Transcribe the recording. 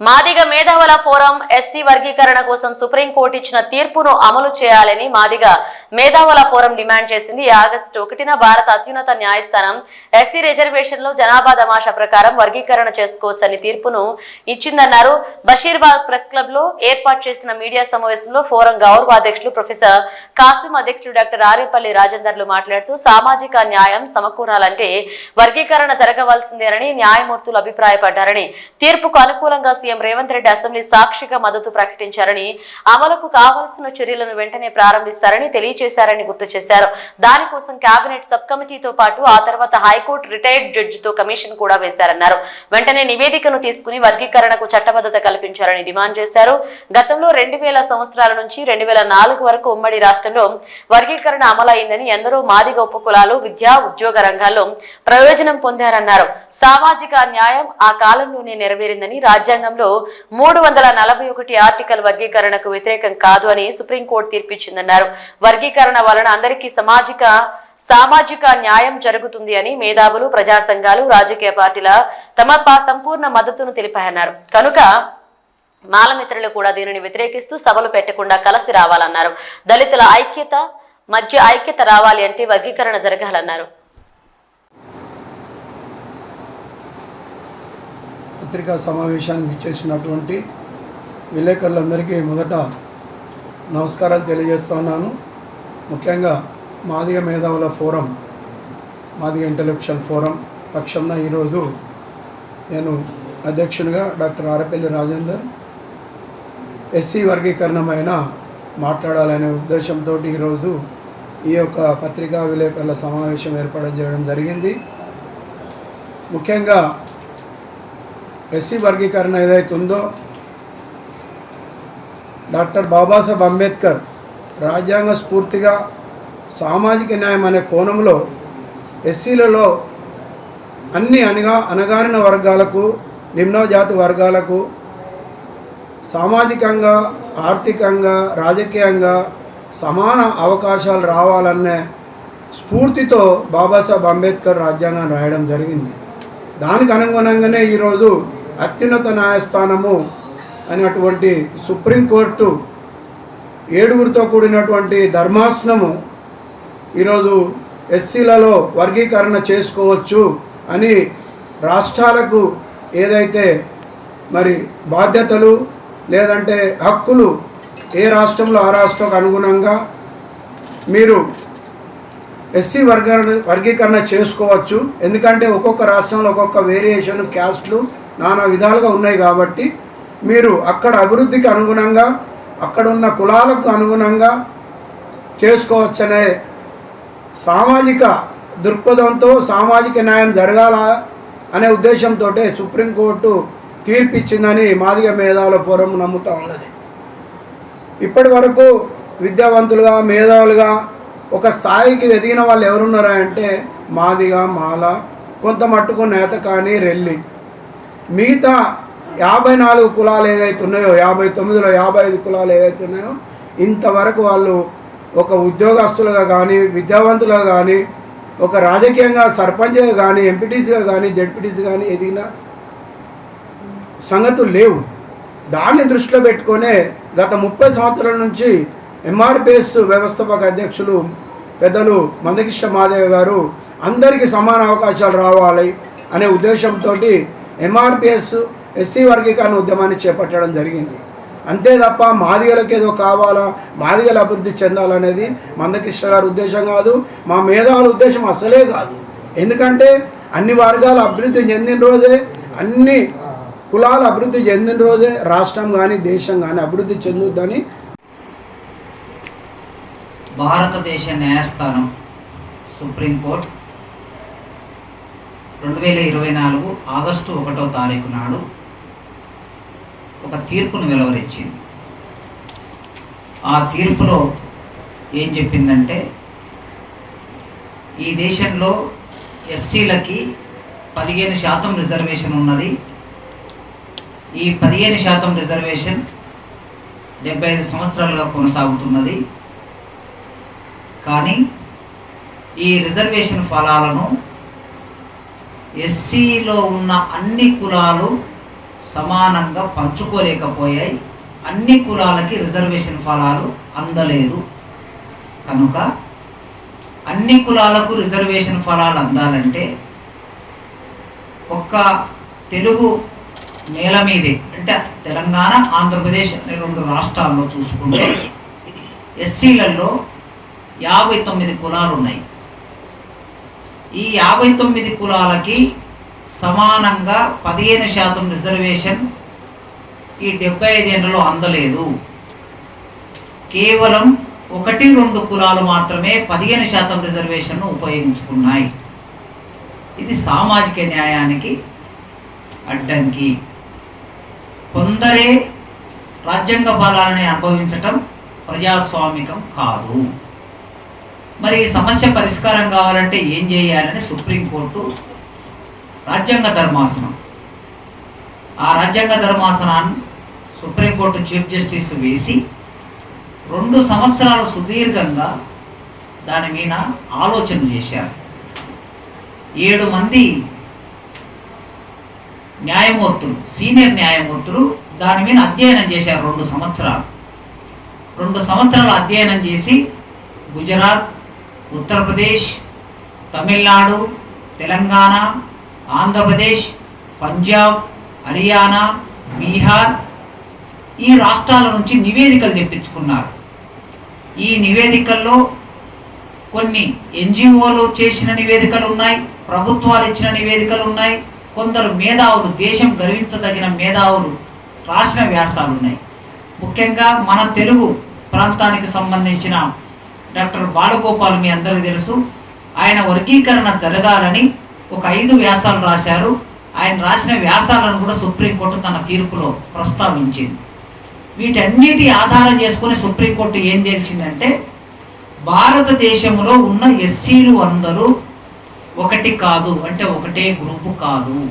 మాదిగ మేధావుల forum SC వర్గీకరణ కోసం సుప్రీంకోర్టు ఇచ్చిన తీర్పును అమలు చేయాలని మాదిగ మేధావుల ఫోరం డిమాండ్ చేసింది. ఆగస్టు ఒకటిన భారత అత్యున్నత న్యాయస్థానం ఎస్సీ రిజర్వేషన్లో జనాభా దమాషా ప్రకారం వర్గీకరణ చేసుకోవచ్చని తీర్పును ఇచ్చిందన్నారు. బషీర్బాగ్ ప్రెస్ క్లబ్లో ఏర్పాటు చేసిన మీడియా సమావేశంలో ఫోరం గౌరవ అధ్యక్షులు ప్రొఫెసర్ కాసిం అధ్యక్షుడు డాక్టర్ ఆరేపల్లి రాజేందర్లు మాట్లాడుతూ సామాజిక న్యాయం సమకూరాలంటే వర్గీకరణ జరగవలసిందేనని న్యాయమూర్తులు అభిప్రాయపడ్డారని తీర్పుకు అనుకూలంగా సీఎం రేవంత్ రెడ్డి అసెంబ్లీ సాక్షిగా మద్దతు ప్రకటించారని అమలుకు కావాల్సిన చర్యలను వెంటనే ప్రారంభిస్తారని తెలియ తెలియజేశారని గుర్తు చేశారు. దానికోసం కేబినెట్ సబ్ కమిటీతో పాటు ఆ తర్వాత హైకోర్టు రిటైర్డ్ జడ్జితో కమిషన్ కూడా వేశారన్నారు. వెంటనే నివేదికను తీసుకుని వర్గీకరణకు చట్టబద్ధత కల్పించారని డిమాండ్ చేశారు. గతంలో రెండు సంవత్సరాల నుంచి రెండు వరకు ఉమ్మడి రాష్ట్రంలో వర్గీకరణ అమలైందని ఎందరో మాదిగ ఉపకులాలు విద్యా ఉద్యోగ రంగాల్లో ప్రయోజనం పొందారన్నారు. సామాజిక న్యాయం ఆ కాలంలోనే నెరవేరిందని రాజ్యాంగంలో మూడు వందల నలభై ఒకటి ఆర్టికల్ వర్గీకరణకు వ్యతిరేకం కాదు అని సుప్రీంకోర్టు తీర్పిచ్చిందన్నారు. వర్గీకరణ వలన అందరికీ సామాజిక సామాజిక న్యాయం జరుగుతుంది అని మేధావులు ప్రజా సంఘాలు రాజకీయ పార్టీల తమ సంపూర్ణ మద్దతును తెలిపాయన్నారు. కనుక మాలమిత్రులు కూడా దీనిని వ్యతిరేకిస్తూ సభలు పెట్టకుండా కలిసి రావాలన్నారు. దళితుల ఐక్యత మధ్య ఐక్యత రావాలి అంటే వర్గీకరణ జరగాలన్నారు. పత్రికా సమావేశానికి విచ్చేసినటువంటి విలేకరులందరికీ మొదట నమస్కారాలు తెలియజేస్తున్నాను ముఖ్యంగా మాదిగ మేధావుల ఫోరం మాదిగ ఇంటలెక్చువల్ ఫోరం పక్షంన ఈరోజు నేను అధ్యక్షునిగా డాక్టర్ ఆరపల్లి రాజేందర్ ఎస్సీ వర్గీకరణమైన మాట్లాడాలనే ఉద్దేశంతో ఈరోజు ఈ యొక్క పత్రికా విలేకరుల సమావేశం ఏర్పాటు చేయడం జరిగింది. ముఖ్యంగా ఎస్సీ వర్గీకరణ ఏదైతే ఉందో డాక్టర్ బాబాసాహెబ్ అంబేద్కర్ రాజ్యాంగ స్ఫూర్తిగా సామాజిక న్యాయం అనే కోణంలో ఎస్సీలలో అన్ని అనగా అణగారిన వర్గాలకు నిమ్న జాతి వర్గాలకు సామాజికంగా ఆర్థికంగా రాజకీయంగా సమాన అవకాశాలు రావాలనే స్ఫూర్తితో బాబాసాహెబ్ అంబేద్కర్ రాజ్యాంగం రాయడం జరిగింది. దానికి అనుగుణంగానే ఈరోజు అత్యున్నత న్యాయస్థానము అనేటువంటి సుప్రీంకోర్టు ఏడుగురితో కూడినటువంటి ధర్మాసనము ఈరోజు ఎస్సీలలో వర్గీకరణ చేసుకోవచ్చు అని రాష్ట్రాలకు ఏదైతే మరి బాధ్యతలు లేదంటే హక్కులు ఏ రాష్ట్రంలో ఆ రాష్ట్రంకు అనుగుణంగా మీరు ఎస్సీ వర్గ వర్గీకరణ చేసుకోవచ్చు. ఎందుకంటే ఒక్కొక్క రాష్ట్రంలో ఒక్కొక్క వేరియేషన్ క్యాస్ట్లు నానా విధాలుగా ఉన్నాయి కాబట్టి మీరు అక్కడ అభివృద్ధికి అనుగుణంగా అక్కడున్న కులాలకు అనుగుణంగా చేసుకోవచ్చనే సామాజిక దృక్పథంతో సామాజిక న్యాయం జరగాల అనే ఉద్దేశంతో సుప్రీంకోర్టు తీర్పిచ్చిందని మాదిగ మేధావుల ఫోరం నమ్ముతూ ఉన్నది. ఇప్పటి వరకు విద్యావంతులుగా మేధావులుగా ఒక స్థాయికి ఎదిగిన వాళ్ళు ఎవరున్నారా అంటే మాదిగా మాల కొంత మట్టుకు నేత కానీ రెల్లి. మిగతా యాభై నాలుగు కులాలు ఏదైతే ఉన్నాయో యాభై తొమ్మిదిలో యాభై ఐదు కులాలు ఏదైతే ఉన్నాయో ఇంతవరకు వాళ్ళు ఒక ఉద్యోగస్తులుగా కానీ విద్యావంతులుగా కానీ ఒక రాజకీయంగా సర్పంచ్గా కానీ ఎంపీటీసీగా కానీ జడ్పీటీసీ కానీ ఎదిగిన సంగతులు లేవు. దాన్ని దృష్టిలో పెట్టుకొనే గత ముప్పై సంవత్సరాల నుంచి ఎంఆర్పిఎస్ వ్యవస్థాపక అధ్యక్షులు పెద్దలు మందకృష్ణ మాదేవ్ గారు అందరికీ సమాన అవకాశాలు రావాలి అనే ఉద్దేశంతో ఎంఆర్పిఎస్ ఎస్సీ వర్గీకరణ ఉద్యమాన్ని చేపట్టడం జరిగింది. అంతే తప్ప మాదిగలకు ఏదో కావాలా మాదిగలు అభివృద్ధి చెందాలనేది మందకృష్ణ గారి ఉద్దేశం కాదు మా మేధావుల ఉద్దేశం అసలే కాదు. ఎందుకంటే అన్ని వర్గాలు అభివృద్ధి చెందిన రోజే అన్ని కులాలు అభివృద్ధి చెందిన రోజే రాష్ట్రం కానీ దేశం కానీ అభివృద్ధి చెందుద్దని భారతదేశ న్యాయస్థానం సుప్రీంకోర్టు రెండు వేల ఇరవై నాలుగు ఆగస్టు ఒకటో తారీఖు నాడు ఒక తీర్పును వెలువరించింది. ఆ తీర్పులో ఏం చెప్పిందంటే ఈ దేశంలో ఎస్సీలకి పదిహేను శాతం రిజర్వేషన్ ఉన్నది. ఈ పదిహేను శాతం రిజర్వేషన్ డెబ్బై ఐదు సంవత్సరాలుగా కొనసాగుతున్నది. కానీ ఈ రిజర్వేషన్ ఫలాలను ఎస్సీలో ఉన్న అన్ని కులాలు సమానంగా పంచుకోలేకపోయాయి. అన్ని కులాలకి రిజర్వేషన్ ఫలాలు అందలేదు. కనుక అన్ని కులాలకు రిజర్వేషన్ ఫలాలు అందాలంటే ఒక్క తెలుగు నేల మీదే అంటే తెలంగాణ ఆంధ్రప్రదేశ్ అనే రెండు రాష్ట్రాల్లో చూసుకుంటే ఎస్సీలలో యాభై తొమ్మిది కులాలు ఉన్నాయి ఈ యాభై తొమ్మిది కులాలకి సమానంగా పదిహేను శాతం రిజర్వేషన్ ఈ డెబ్బై ఐదేళ్ళలో అందలేదు. కేవలం ఒకటి రెండు కులాలు మాత్రమే పదిహేను శాతం రిజర్వేషన్ను ఉపయోగించుకున్నాయి. ఇది సామాజిక న్యాయానికి అడ్డంకి. కొందరే రాజ్యాంగ బలాలని అనుభవించటం ప్రజాస్వామికం కాదు. మరి ఈ సమస్య పరిష్కారం కావాలంటే ఏం చేయాలని సుప్రీంకోర్టు రాజ్యాంగ ధర్మాసనం. ఆ రాజ్యాంగ ధర్మాసనాన్ని సుప్రీంకోర్టు చీఫ్ జస్టిస్ వేసి రెండు సంవత్సరాలు సుదీర్ఘంగా దాని మీద ఆలోచన చేశారు. ఏడు మంది న్యాయమూర్తులు సీనియర్ న్యాయమూర్తులు దాని మీద అధ్యయనం చేశారు రెండు సంవత్సరాలు. రెండు సంవత్సరాలు అధ్యయనం చేసి గుజరాత్ ఉత్తరప్రదేశ్ తమిళనాడు తెలంగాణ ఆంధ్రప్రదేశ్ పంజాబ్ హర్యానా బీహార్ ఈ రాష్ట్రాల నుంచి నివేదికలు తెప్పించుకున్నారు. ఈ నివేదికల్లో కొన్ని ఎన్జిఓలు చేసిన నివేదికలు ఉన్నాయి ప్రభుత్వాలు ఇచ్చిన నివేదికలు ఉన్నాయి కొందరు మేధావులు దేశం గర్వించదగిన మేధావులు రాసిన వ్యాసాలు ఉన్నాయి ముఖ్యంగా మన తెలుగు ప్రాంతానికి సంబంధించిన డాక్టర్ బాలగోపాల్ మీ అందరికీ తెలుసు. ఆయన వర్గీకరణ జరగాలని ఒక ఐదు వ్యాసాలు రాశారు. ఆయన రాసిన వ్యాసాలను కూడా సుప్రీంకోర్టు తన తీర్పులో ప్రస్తావించింది. వీటన్నిటి ఆధారం చేసుకుని సుప్రీంకోర్టు ఏం తేల్చిందంటే భారతదేశంలో ఉన్న ఎస్సీలు అందరూ ఒకటి కాదు అంటే ఒకటే గ్రూపు కాదు.